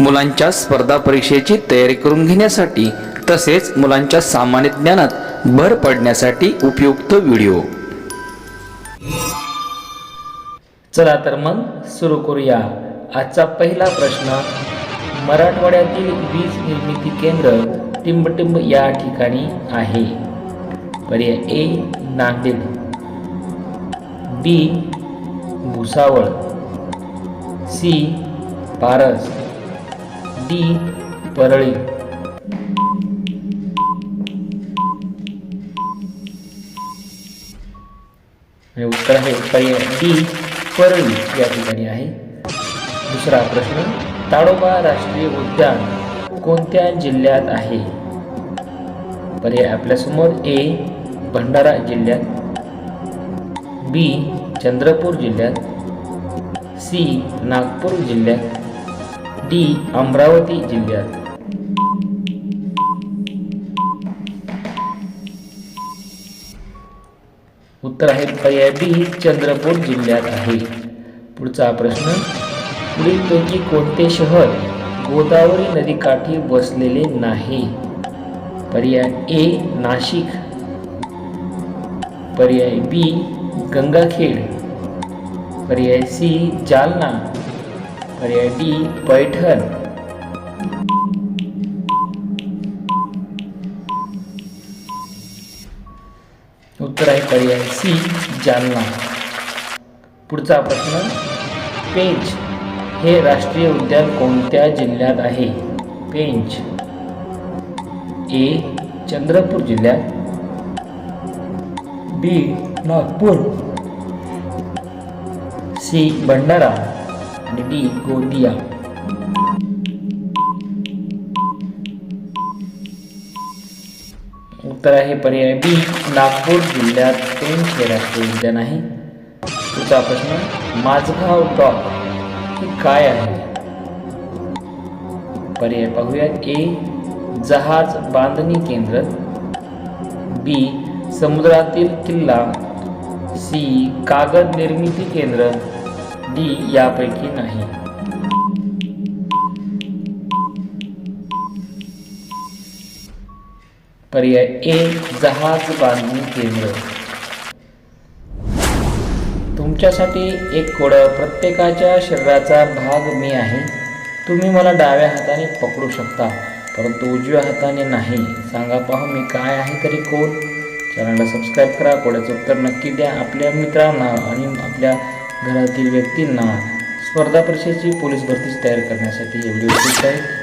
मुलांच्या स्पर्धा परीक्षेची तयारी करून घेण्यासाठी तसेच मुलांच्या सामान्य ज्ञानात भर पडण्यासाठी उपयुक्त व्हिडिओ. चला तर मग सुरू करूया. आजचा पहिला प्रश्न मराठवाड्यातील वीज निर्मिती केंद्र टिंबटिंब या ठिकाणी आहे. पर्याय A Nanded. B Bhusawal. C Paras. D Parli. उत्तर आहे पर्याय डी परळी या ठिकाणी आहे. दुसरा प्रश्न ताडोबा राष्ट्रीय उद्यान कोणत्या जिल्ह्यात आहे? पर्याय आपल्यासमोर ए भंडारा जिल्ह्यात बी चंद्रपूर जिल्ह्यात सी नागपूर जिल्ह्यात टी अमरावती जिल्ह्यात. उत्तर आहे पर्याय बी चंद्रपूर जिल्ह्यात आहे. पुढचा प्रश्न पुढीलपैकी कोणते शहर गोदावरी नदीकाठी वसलेले नाही? पर्याय ए नाशिक. पर्याय बी गंगाखेड. पर्याय सी जालना. पर्याय डी पैठण. उत्तर आहे पर्याय सी जालना. पुढचा प्रश्न पेंच हे राष्ट्रीय उद्यान कोणत्या जिल्ह्यात आहे? पेंच. ए चंद्रपूर जिल्ह्यात. बी नागपूर. सी भंडारा. आणि डी गोंदिया उत्तर आहे पर्याय बी नागपूर जिल्ह्यात पेंच हे राष्ट्रीय उद्यान आहे पुढचा प्रश्न माझगाव डॉक हे काय आहे पर्याय पाहूयात ए जहाज बांधणी केंद्र बी समुद्रातील किल्ला सी कागद निर्मिती केंद्र डी यापैकी नाही. पर्याय ए जहाज बांधणी केंद्र. तुमच्यासाठी एक कोडं प्रत्येकाच्या शरीराचा भाग मी आहे. तुम्ही मला डाव्या हाताने पकडू शकता परंतु उजव्या हाताने नाही. सांगा पाहू मी काय आहे तरी कोण? चॅनलला सबस्क्राईब करा कोड्याचं उत्तर नक्की द्या. आपल्या मित्रांना आणि आपल्या घरातील व्यक्तींना स्पर्धा परीक्षेची पोलीस भरतीची तयारी करण्यासाठी एवढी उपयुक्त आहे.